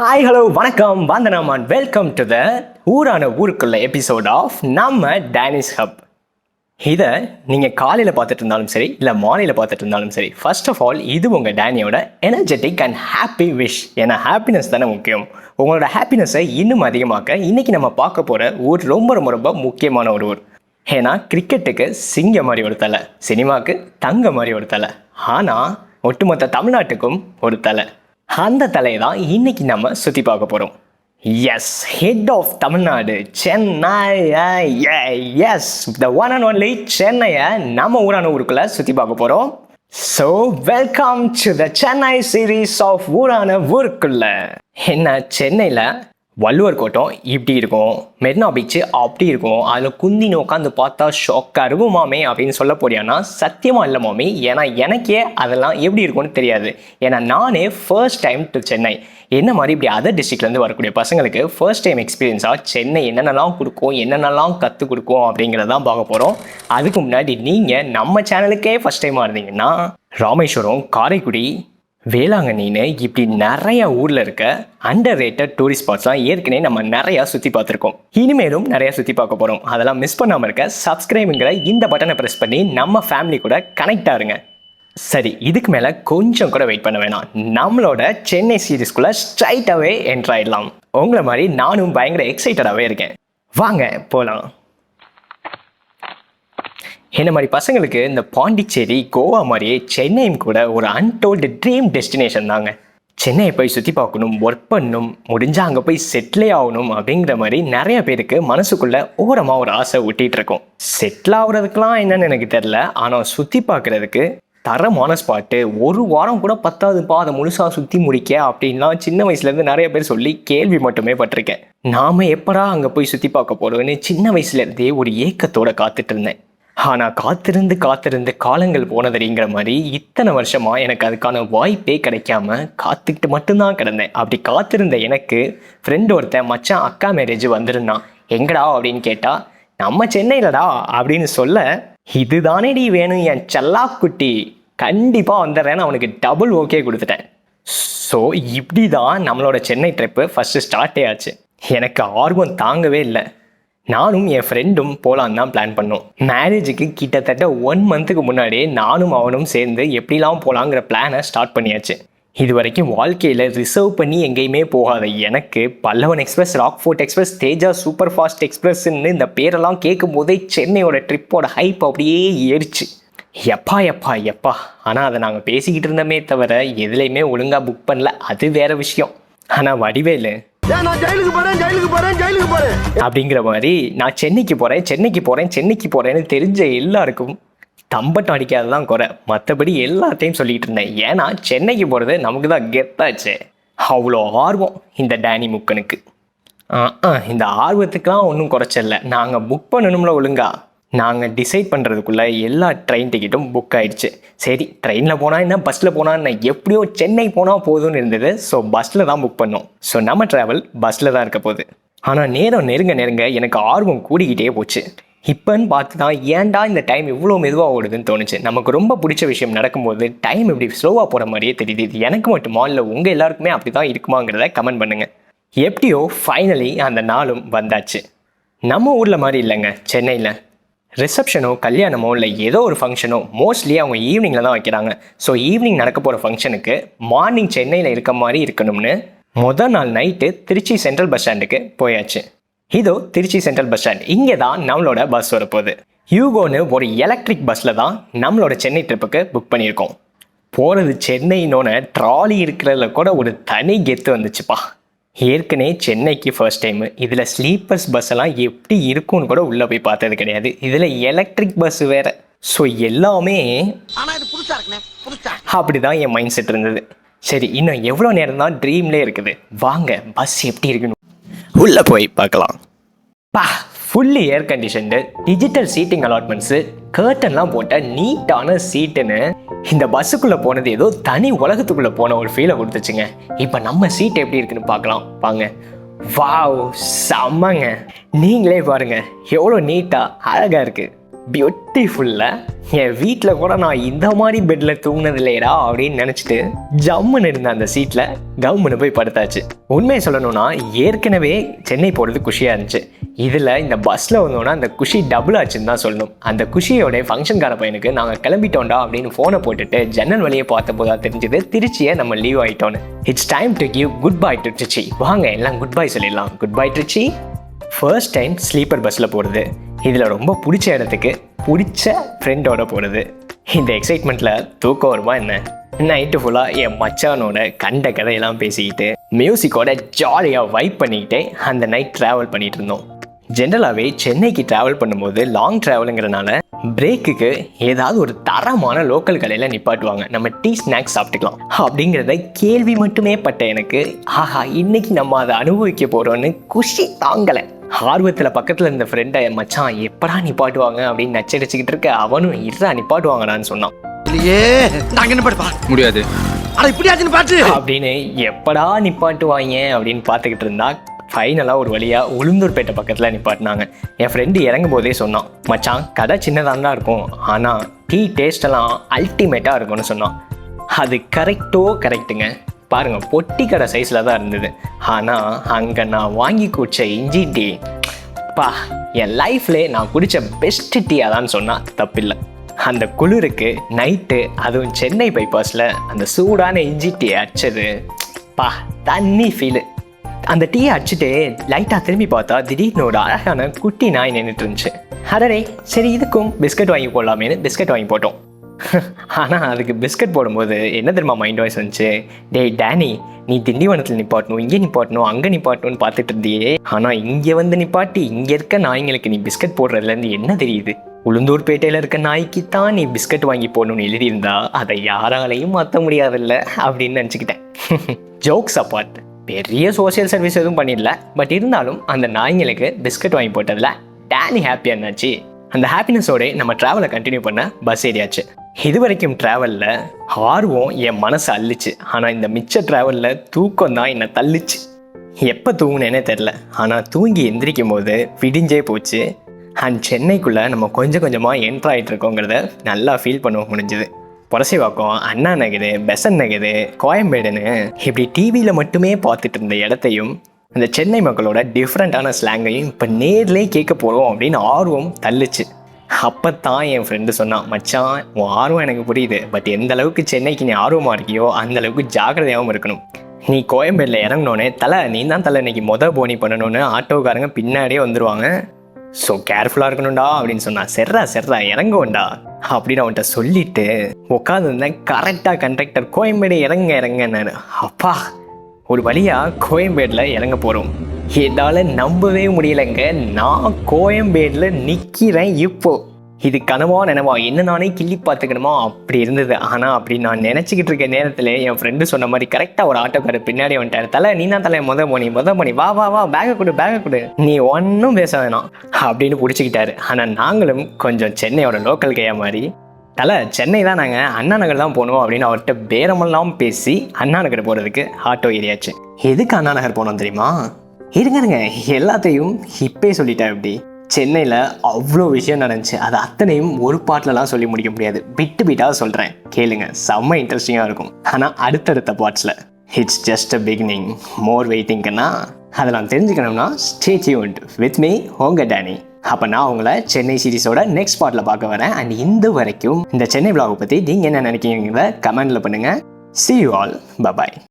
Hi hello வணக்கம். வந்தனம் and welcome to the ஊரான ஊருக்குள்ள எபிசோட் ஆஃப் நம்ம டேனிஸ் ஹப் இதை நீங்கள் காலையில் பார்த்துட்டு இருந்தாலும் சரி இல்லை மாலையில் பார்த்துட்டு இருந்தாலும் சரி ஃபர்ஸ்ட் ஆஃப் ஆல் இது உங்கள் டேனியோட எனர்ஜெட்டிக் அண்ட் ஹாப்பி விஷ் ஏன்னா ஹாப்பினஸ் தானே முக்கியம். உங்களோட ஹாப்பினஸை இன்னும் அதிகமாக்க இன்றைக்கி நம்ம பார்க்க போகிற ஊர் ரொம்ப ரொம்ப ரொம்ப முக்கியமான ஒரு ஊர். ஏன்னா கிரிக்கெட்டுக்கு சிங்க மாதிரி ஒரு தலை சினிமாவுக்கு தங்க மாதிரி ஒரு தலை ஆனால் ஒட்டுமொத்த தமிழ்நாட்டுக்கும் ஒரு தலை. அந்த தலையை தான் இன்னைக்கு நம்ம சுற்றி பார்க்க போகிறோம் as head of Tamil Nadu Chennai as the one and only சென்னையை நம்ம ஊரான ஊருக்குள்ளே சுற்றி பார்க்க போகிறோம் so welcome to the Chennai series of ஊரான ஊருக்குள்ள. என்ன சென்னையில் வள்ளுவர் கோட்டம் இப்படி இருக்கும் மெரினா பீச்சு அப்படி இருக்கும் அதில் குந்தின்னு உட்காந்து பார்த்தா ஷாக்காக இருக்கும் மாமே அப்படின்னு சொல்ல போறியான்னா சத்தியமாக இல்லை மாமி. ஏன்னா எனக்கே அதெல்லாம் எப்படி இருக்கும்னு தெரியாது. ஏன்னா நானே ஃபர்ஸ்ட் டைம் டு சென்னை என்ன மாதிரி இப்படி அதர் டிஸ்ட்ரிக்ட்லேருந்து வரக்கூடிய பசங்களுக்கு ஃபர்ஸ்ட் டைம் எக்ஸ்பீரியன்ஸாக சென்னை என்னென்னலாம் கொடுக்கும் என்னென்னலாம் கற்றுக் கொடுக்கும் அப்படிங்கிறதான் பார்க்க போகிறோம் அதுக்கு முன்னாடி நீங்கள் நம்ம சேனலுக்கே ஃபர்ஸ்ட் டைமாக இருந்தீங்கன்னா ராமேஸ்வரம் காரைக்குடி வேளாங்கண்ணின்னு இப்படி நிறைய ஊரில் இருக்க அண்டர் ரேட்டட் டூரிஸ்ட் ஸ்பாட்ஸ்லாம் ஏற்கனவே நம்ம நிறையா சுற்றி பார்த்துருக்கோம். இனிமேலும் நிறையா சுற்றி பார்க்க போகிறோம் அதெல்லாம் மிஸ் பண்ணாமல் இருக்க சப்ஸ்கிரைபுங்கிற இந்த பட்டனை ப்ரெஸ் பண்ணி நம்ம ஃபேமிலி கூட கனெக்ட் ஆகுங்க சரி இதுக்கு மேலே கொஞ்சம் கூட வெயிட் பண்ண வேணாம். நம்மளோட சென்னை சீரீஸ்குள்ளே ஸ்ட்ரைட்டாகவே என்ட்ராயிடலாம் உங்களை மாதிரி நானும் பயங்கர எக்ஸைட்டடாகவே இருக்கேன். வாங்க போகலாம் என்ன மாதிரி பசங்களுக்கு இந்த பாண்டிச்சேரி கோவா மாதிரியே சென்னையும் கூட ஒரு அன்டோல்டு ட்ரீம் டெஸ்டினேஷன் தாங்க. சென்னையை போய் சுற்றி பார்க்கணும் ஒர்க் பண்ணணும் முடிஞ்சால் அங்கே போய் செட்டிலே ஆகணும் அப்படிங்கிற மாதிரி நிறைய பேருக்கு மனசுக்குள்ளே ஓரமாக ஒரு ஆசை ஒட்டிகிட்டு இருக்கும். செட்டில் ஆகுறதுக்கெலாம் என்னன்னு எனக்கு தெரில ஆனால் சுற்றி பார்க்குறதுக்கு தரமான ஸ்பாட்டு ஒரு வாரம் கூட பத்தாதுப்பா அதை முழுசாக சுற்றி முடிக்க அப்படின்லாம் சின்ன வயசுலேருந்து நிறைய பேர் சொல்லி கேள்வி மட்டுமே பட்டிருக்கேன். நாம் எப்படா அங்கே போய் சுற்றி பார்க்க போகிறோன்னு சின்ன வயசுலேருந்தே ஒரு ஏக்கத்தோட காத்துட்டு இருந்தேன். ஆனால் காத்திருந்து காத்திருந்து காலங்கள் போனதுங்கிற மாதிரி இத்தனை வருஷமாக எனக்கு அதுக்கான வாய்ப்பே கிடைக்காம காத்துக்கிட்டு மட்டும்தான் கிடந்தேன். அப்படி காத்திருந்த எனக்கு ஃப்ரெண்ட் ஒருத்தன் மச்சான் அக்கா மேரேஜ் வந்துருந்தான். எங்கடா? அப்படின்னு கேட்டால் நம்ம சென்னையிலடா அப்படின்னு சொல்ல இதுதானேடி வேணும் என் செல்லா குட்டி கண்டிப்பாக வந்துடுறேன்னு அவனுக்கு டபுள் ஓகே கொடுத்துட்டேன். ஸோ இப்படி தான் நம்மளோட சென்னை ட்ரிப்பு ஃபஸ்ட்டு ஸ்டார்ட்டே ஆச்சு. எனக்கு ஆர்வம் தாங்கவே இல்லை. நானும் என் ஃப்ரெண்டும் போகலான்னு தான் பிளான் பண்ணோம். மேரேஜுக்கு கிட்டத்தட்ட ஒன் மந்த்துக்கு முன்னாடியே நானும் அவனும் சேர்ந்து எப்படிலாம் போகலாங்கிற பிளானை ஸ்டார்ட் பண்ணியாச்சு. இது வரைக்கும் வாழ்க்கையில் ரிசர்வ் பண்ணி எங்கேயுமே போகாத எனக்கு Pallavan express rock fort express Teja super fast எக்ஸ்பிரஸ்ன்னு இந்த பேரெல்லாம் கேட்கும் போதே சென்னையோட ட்ரிப்போட ஹைப் அப்படியே ஏறிச்சு. எப்பா எப்பா எப்பா. ஆனால் அதை நாங்கள் பேசிக்கிட்டு இருந்தோமே தவிர எதுலேயுமே ஒழுங்காக புக் பண்ணல. அது வேற விஷயம். ஆனால் வடிவேலு நான் ஜெயிலுக்கு போறேன் ஜெயிலுக்கு போறேன் ஜெயிலுக்கு போறேன். அப்படிங்கிற மாதிரி நான் சென்னைக்கு போகிறேன் சென்னைக்கு போகிறேன் சென்னைக்கு போகிறேன்னு தெரிஞ்ச எல்லாருக்கும் தம்பட்டம் அடிக்காததான் குறை. மற்றபடி எல்லாத்தையும் சொல்லிட்டு இருந்தேன். ஏன்னா சென்னைக்கு போகிறது நமக்கு தான் கெத்தாச்சு. அவ்வளோ ஆர்வம் இந்த டேனி முக்கனுக்கு. ஆ, ஆ, இந்த ஆர்வத்துக்கெலாம் ஒன்றும் குறைச்சல நாங்கள் புக் பண்ணணும்ல ஒழுங்கா. நாங்கள் டிசைட் பண்ணுறதுக்குள்ளே எல்லா ட்ரெயின் டிக்கெட்டும் புக் ஆகிடுச்சு சரி ட்ரெயினில் போனால் என்ன பஸ்ஸில் போனால் என்ன எப்படியோ சென்னை போனால் போதும்னு இருந்தது. ஸோ பஸ்ஸில் தான் புக் பண்ணோம். ஸோ நம்ம ட்ராவல் பஸ்ஸில் தான் இருக்க போகுது. ஆனால் நேரம் நெருங்க நெருங்க எனக்கு ஆர்வம் கூடிக்கிட்டே போச்சு. இப்போன்னு பார்த்து தான் ஏன்டா இந்த டைம் இவ்வளோ மெதுவாக ஓடுதுன்னு தோணுச்சு. நமக்கு ரொம்ப பிடிச்ச விஷயம் நடக்கும்போது டைம் இப்படி ஸ்லோவாக போகிற மாதிரியே தெரியுது. இது எனக்கு மட்டுமா? இல்லை உங்கள் எல்லாருக்குமே அப்படி தான் இருக்குமாங்கிறத கமெண்ட் பண்ணுங்கள் எப்படியோ ஃபைனலி அந்த நாளும் வந்தாச்சு. நம்ம ஊரில் மாதிரி இல்லைங்க. சென்னையில் ரிசப்ஷனோ கல்யாணமோ இல்லை ஏதோ ஒரு ஃபங்க்ஷனோ மோஸ்ட்லி அவங்க ஈவினிங்கில் தான் வைக்கிறாங்க. ஸோ ஈவினிங் நடக்க போகிற ஃபங்க்ஷனுக்கு மார்னிங் சென்னையில் இருக்க மாதிரி இருக்கணும்னு மொதல் நாள் நைட்டு திருச்சி சென்ட்ரல் பஸ் ஸ்டாண்டுக்கு போயாச்சு. இதோ திருச்சி சென்ட்ரல் பஸ் ஸ்டாண்ட் இங்கே தான் நம்மளோட பஸ் வரப்போகுது. யூகோன்னு ஒரு எலக்ட்ரிக் பஸ்ஸில் தான் நம்மளோட சென்னை ட்ரிப்புக்கு புக் பண்ணியிருக்கோம். போகிறது சென்னையினோட ட்ராலி இருக்கிறதுல கூட ஒரு தனி கெத்து வந்துச்சுப்பா. ஏற்கனவே சென்னைக்கு ஃபர்ஸ்ட் டைமு இதில் ஸ்லீப்பர்ஸ் பஸ் எல்லாம் எப்படி இருக்கும்னு கூட உள்ளே போய் பார்த்தது கிடையாது. இதில் எலக்ட்ரிக் பஸ் வேற. ஸோ எல்லாமே புதுசா அப்படிதான் என் மைண்ட் செட் இருந்தது. சரி இன்னும் எவ்வளோ நேரம் தான் ட்ரீம்லே இருக்குது? வாங்க பஸ் எப்படி இருக்குன்னு. உள்ளே போய் பார்க்கலாம். பா! Fully air conditioned digital seating allotments கேர்டன்லாம் போட்ட நீட்டான சீட்டுன்னு இந்த பஸ்ஸுக்குள்ளே போனது ஏதோ தனி உலகத்துக்குள்ளே போன ஒரு ஃபீலை கொடுத்துச்சுங்க. இப்போ நம்ம சீட் எப்படி இருக்குன்னு பார்க்கலாம். வாங்க. வாவ் செம்மங்க. நீங்களே பாருங்கள் எவ்வளோ நீட்டாக அழகாக இருக்குது பியூட்டிஃபுல்ல என் வீட்டில் கூட நான் இந்த மாதிரி பெட்டில் தூங்கினது இல்லையடா அப்படின்னு நினச்சிட்டு ஜம்முன்னு இருந்த அந்த சீட்டில் கம்முன்னு போய் படுத்தாச்சு. உண்மையை சொல்லணும்னா ஏற்கனவே சென்னை போகிறது குஷியாக இருந்துச்சு. இதில் இந்த பஸ்ஸில் வந்தோன்னா அந்த குஷி டபுள் ஆச்சுன்னு தான் சொல்லணும். அந்த குஷியோட ஃபங்க்ஷன்கார பையனுக்கு நாங்கள் கிளம்பிட்டோம்டா அப்படின்னு ஃபோனை போட்டுட்டு ஜன்னல் வழியை பார்த்த போதா தெரிஞ்சது திருச்சியை நம்ம leave ஆகிட்டோன்னு it's time to give good bye to Trichy வாங்க எல்லாம் குட் பை சொல்லிடலாம். Good bye Trichy first time sleeper பஸ்ஸில் போகிறது இதில் ரொம்ப பிடிச்ச இடத்துக்கு பிடிச்ச ஃப்ரெண்டோட போகிறது இந்த எக்ஸைட்மெண்ட்டில் தூக்கம் வருமா என்ன? நைட்டு ஃபுல்லாக என் மச்சானோட கண்ட கதையெல்லாம் பேசிக்கிட்டு மியூசிக்கோட ஜாலியாக வைப் பண்ணிக்கிட்டே அந்த நைட் ட்ராவல் பண்ணிகிட்டு இருந்தோம். ஜென்ரலாகவே சென்னைக்கு ட்ராவல் பண்ணும்போது லாங் ட்ராவலுங்கிறனால பிரேக்குக்கு ஏதாவது ஒரு தரமான லோக்கல் கடையில் நிப்பாட்டுவாங்க. நம்ம டீ ஸ்நாக்ஸ் சாப்பிட்டுக்கலாம். அப்படிங்கிறத கேள்வி மட்டுமே பட்ட எனக்கு ஆஹா இன்னைக்கு நம்ம அதை அனுபவிக்க போகிறோன்னு குஷி தாங்கலை. ஆர்வத்தில் பக்கத்தில் இருந்த ஃப்ரெண்டை மச்சான் எப்படா நிப்பாட்டுவாங்க அப்படின்னு நச்சடிச்சுக்கிட்டு இருக்க அவனும் இருடா நிப்பாட்டுவாங்கடான்னு சொன்னான். இல்லையே நாங்க என்ன பாடுப்பா முடியாது. அட இப்படியாச்சுன்னு பாட்டு. அப்படின்னு எப்படா நிப்பாட்டுவாங்க அப்படின்னு பார்த்துக்கிட்டு இருந்தா ஃபைனலாக ஒரு வழியாக உளுந்தூர்பேட்டை பக்கத்தில் நிப்பாட்டினாங்க. என் ஃப்ரெண்டு இறங்கும் போதே சொன்னான் மச்சான் கடை சின்னதாக தான் இருக்கும். ஆனால் டீ டேஸ்டெல்லாம் அல்டிமேட்டாக இருக்கும்னு சொன்னான். அது கரெக்டோ கரெக்டுங்க பாருங்கள் பொட்டி கடை சைஸில் தான் இருந்தது. ஆனால் அங்கே நான் வாங்கி குடித்த இஞ்சி டீ பா என் லைஃப்லே நான் குடித்த பெஸ்ட் டீ அதான்னு சொன்னால் தப்பில்லை. அந்த குளிருக்கு நைட்டு அதுவும் சென்னை பைபாஸில் அந்த சூடான இஞ்சி டீ அடிச்சது பா தண்ணி ஃபீலு அந்த டீயை அடிச்சுட்டு லைட்டாக திரும்பி பார்த்தா திடீர்னு ஒரு அழகான குட்டி நாய் நின்றுட்டு இருந்துச்சு. அடடே சரி இதுக்கும் பிஸ்கட் வாங்கி போடலாமேன்னு பிஸ்கட் வாங்கி போட்டோம். ஆனால் அதுக்கு பிஸ்கட் போடும்போது என்ன தெரியுமா மைண்ட் வாய்ஸ் வந்துச்சு? டேய் டேனி நீ திண்டிவனத்தில் நிப்பாட்டணும் இங்கே நிப்பாட்டணும் அங்கே நிப்பாட்டணும்னு பார்த்துட்டு இருந்தியே. ஆனால் இங்கே வந்து நிப்பாட்டி இங்கே இருக்க நாய்ங்களுக்கு நீ பிஸ்கட் போடுறதுலேருந்து என்ன தெரியுது? உளுந்தூர்பேட்டையில் இருக்க நாய்க்கு தான் நீ பிஸ்கட் வாங்கி போடணும்னு எழுதியிருந்தா அதை யாராலையும் மாற்ற முடியாதுல்ல அப்படின்னு நினச்சிக்கிட்டேன். ஜோக்ஸ் அப்பார்ட் பெரிய சோசியல் சர்வீஸ் எதுவும் பண்ணிடல. பட் இருந்தாலும் அந்த நாய்ங்களுக்கு பிஸ்கட் வாங்கி போட்டதில் டேனி ஹாப்பியாக இருந்தாச்சு அந்த ஹாப்பினஸோட நம்ம ட்ராவலை கண்டினியூ பண்ண பஸ் ஏறியாச்சு. இது வரைக்கும் ட்ராவலில் ஆர்வம் என் மனசை அள்ளிச்சு. ஆனால் இந்த மிச்ச ட்ராவலில் தூக்கம் தான் என்னை தள்ளிச்சு. எப்போ தூங்கினேனே தெரில. ஆனால் தூங்கி எந்திரிக்கும் போது விடிஞ்சே போச்சு. அண்ட் சென்னைக்குள்ளே நம்ம கொஞ்சம் கொஞ்சமாக என்ட்ரு ஆகிட்டு இருக்கோங்கிறத நல்லா ஃபீல் பண்ண முடிஞ்சுது. புரசைவாக்கம் அண்ணா நகர் பெசன் நகர் கோயம்பேடுன்னு இப்படி டிவியில் மட்டுமே பார்த்துட்டு இருந்த இடத்தையும் அந்த சென்னை மக்களோட டிஃப்ரெண்ட்டான ஸ்லாங்கையும் இப்போ நேர்லேயே கேட்க போகிறோம் அப்படின்னு ஆர்வம் தள்ளுச்சு. அப்போ தான் என் ஃப்ரெண்டு சொன்னான் மச்சான் உன் ஆர்வம் எனக்கு புரியுது. பட் எந்த அளவுக்கு சென்னைக்கு நீ ஆர்வமாக இருக்கியோ அந்த அளவுக்கு ஜாக்கிரதையாகவும் இருக்கணும். நீ கோயம்பேடில் இறங்கினோடனே தலை நீ தான் தலை. இன்னைக்கு மொதல் போனி பண்ணணும்னு ஆட்டோக்காரங்க பின்னாடியே வந்துருவாங்க. ஸோ கேர்ஃபுல்லாக இருக்கணும்டா அப்படின்னு சொன்னா. செர்ரா செர்ரா இறங்குவோண்டா அப்படின்னு அவன்கிட்ட சொல்லிட்டு உட்காந்துருந்தேன் கரெக்டாக கண்டக்டர் கோயம்பேடு இறங்க இறங்கன்னாரு. அப்பா ஒரு வழியாக கோயம்பேடில் இறங்க போகிறோம் என்னால் நம்பவே முடியலைங்க. நான் கோயம்பேடில் நிற்கிறேன் இப்போ. இது கனவா நினைவா என்ன நானே கிள்ளி பார்த்துக்கணுமா? அப்படி இருந்தது. ஆனால் அப்படி நான் நினச்சிக்கிட்டு இருக்க நேரத்தில் என் ஃப்ரெண்டு சொன்ன மாதிரி கரெக்டாக ஒரு ஆட்டோக்காரர் பின்னாடி வந்துட்டார். தலை நீ தான் தலை முத மணி முத மணி வா வா வா பேகை கொடு பேக கொடு. நீ ஒன்றும் பேச வேணாம் அப்படின்னு பிடிச்சிக்கிட்டாரு. ஆனால் நாங்களும் கொஞ்சம் சென்னையோட லோக்கல் கையா மாதிரி தலை சென்னை தான் நாங்கள் அண்ணா நகர் தான் போகணும் அப்படின்னு அவர்கிட்ட பேரமெல்லாம் பேசி அண்ணா நகர் போகிறதுக்கு ஆட்டோ ஏறியாச்சு. எதுக்கு அண்ணா நகர் போனோம் தெரியுமா? இருங்க இருங்க எல்லாத்தையும் இப்பே சொல்லிட்டேன் இப்படி சென்னையில் அவ்வளோ விஷயம் நடந்துச்சு. அது அத்தனையும் ஒரு பாட்டிலலாம் சொல்லி முடிக்க முடியாது. பிட்டு பிட்டாக சொல்கிறேன் கேளுங்க. செம்ம இன்ட்ரெஸ்டிங்காக இருக்கும். ஆனால் அடுத்தடுத்த பாட்ஸில் it's just a beginning more வெயிட்டிங்கன்னா அதெல்லாம் தெரிஞ்சுக்கணும்னா ஸ்டே டியூன்ட் வித் மீ ஹோங்க டேனி அப்போ நான் உங்களை சென்னை சீரிஸோட நெக்ஸ்ட் பார்ட்டில் பார்க்க வரேன். அண்ட் இந்த வரைக்கும் இந்த சென்னை விளாகை பற்றி நீங்கள் என்ன நினைக்கிறீங்க கமெண்டில் பண்ணுங்கள் சி யூ ஆல் பபாய்